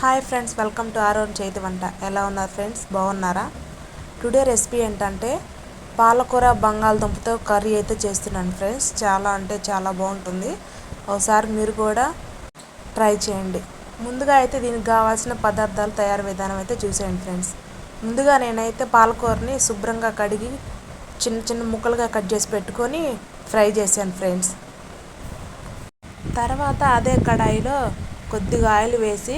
Hi friends welcome to Aaron చేతి వంట ఎలా ఉన్నారు ఫ్రెండ్స్ బాగున్నారా? టుడే రెసిపీ ఏంటంటే పాలకూర బంగాళదుంపతో కర్రీ అయితే చేస్తున్నాను ఫ్రెండ్స్ చాలా అంటే చాలా బాగుంటుంది. ఒకసారి మీరు కూడా ట్రై చేయండి. ముందుగా అయితే దీనికి కావాల్సిన పదార్థాలు తయారు విధానం అయితే చూసేయండి ఫ్రెండ్స్ ముందుగా నేనైతే పాలకూరని శుభ్రంగా కడిగి చిన్న చిన్న ముక్కలుగా కట్ చేసి పెట్టుకొని ఫ్రై చేశాను ఫ్రెండ్స్ తర్వాత అదే కడాయిలో కొద్దిగా ఆయిల్ వేసి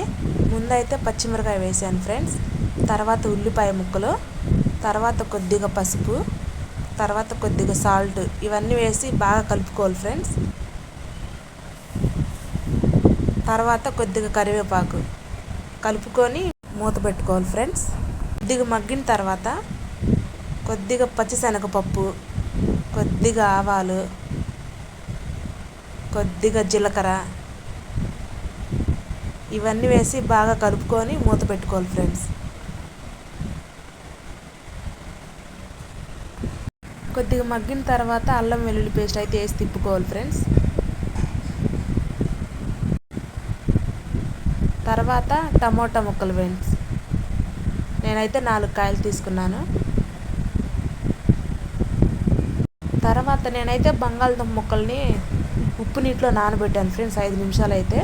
ముందైతే పచ్చిమిరకాయ వేసాను ఫ్రెండ్స్. తర్వాత ఉల్లిపాయ ముక్కలు తర్వాత కొద్దిగా పసుపు తర్వాత కొద్దిగా సాల్ట్ ఇవన్నీ వేసి బాగా కలుపుకోవాలి ఫ్రెండ్స్. తర్వాత కొద్దిగా కరివేపాకు కలుపుకొని మూత పెట్టుకోవాలి ఫ్రెండ్స్. కొద్దిగా మగ్గిన తర్వాత కొద్దిగా పచ్చిశనగపప్పు కొద్దిగా ఆవాలు కొద్దిగా జీలకర్ర ఇవన్నీ వేసి బాగా కలుపుకొని మూత పెట్టుకోవాలి ఫ్రెండ్స్. కొద్దిగా మగ్గిన తర్వాత అల్లం వెల్లుల్లి పేస్ట్ అయితే వేసి తిప్పుకోవాలి ఫ్రెండ్స్. తర్వాత టమోటా ముక్కలు ఫ్రెండ్స్. నేనైతే నాలుగు కాయలు తీసుకున్నాను. తర్వాత నేనైతే బంగాళదుంప ముక్కల్ని ఉప్పు నీటిలో నానబెట్టాను ఫ్రెండ్స్ ఐదు నిమిషాలు అయితే.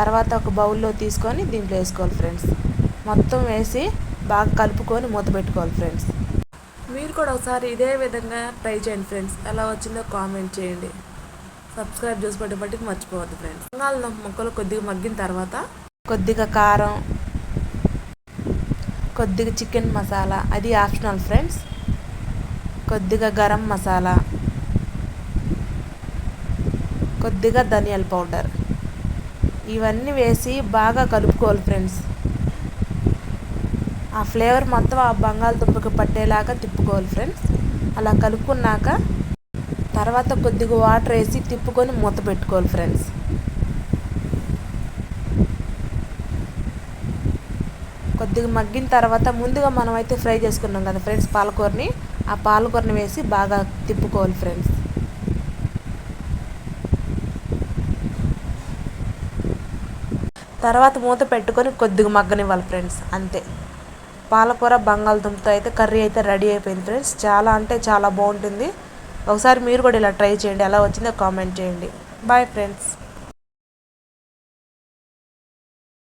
తర్వాత ఒక బౌల్లో తీసుకొని దీంట్లో వేసుకోవాలి ఫ్రెండ్స్. మొత్తం వేసి బాగా కలుపుకొని మూత పెట్టుకోవాలి ఫ్రెండ్స్. మీరు కూడా ఒకసారి ఇదే విధంగా ట్రై చేయండి ఫ్రెండ్స్. ఎలా వచ్చిందో కామెంట్ చేయండి. సబ్స్క్రైబ్ చేసి పట్టి పట్టి మర్చిపోవద్దు ఫ్రెండ్స్. బంగాళదుంప ముక్కలు కొద్దిగా మగ్గిన తర్వాత కొద్దిగా కారం కొద్దిగా చికెన్ మసాలా అది ఆప్షనల్ ఫ్రెండ్స్. కొద్దిగా గరం మసాలా కొద్దిగా ధనియాల పౌడర్. ఇవన్నీ వేసి బాగా కలుపుకోవాలి ఫ్రెండ్స్. ఆ ఫ్లేవర్ మొత్తం ఆ బంగాళదుంపకి పట్టేలాగా తిప్పుకోవాలి ఫ్రెండ్స్. అలా కలుపుకున్నాక తర్వాత కొద్దిగా వాటర్ వేసి తిప్పుకొని మూత పెట్టుకోవాలి ఫ్రెండ్స్. కొద్దిగా మగ్గిన తర్వాత ముందుగా మనం అయితే ఫ్రై చేసుకున్నాం కదా ఫ్రెండ్స్ పాలకూరని. ఆ పాలకూరని వేసి బాగా తిప్పుకోవాలి ఫ్రెండ్స్. తర్వాత మూత పెట్టుకొని కొద్దిగా మగ్గనివ్వాలి ఫ్రెండ్స్ అంతే. పాలకూర బంగాళదుంపతో అయితే కర్రీ అయితే రెడీ అయిపోయింది ఫ్రెండ్స్. చాలా అంటే చాలా బాగుంటుంది. ఒకసారి మీరు కూడా ఇలా ట్రై చేయండి ఎలా వచ్చిందో కామెంట్ చేయండి. Bye friends.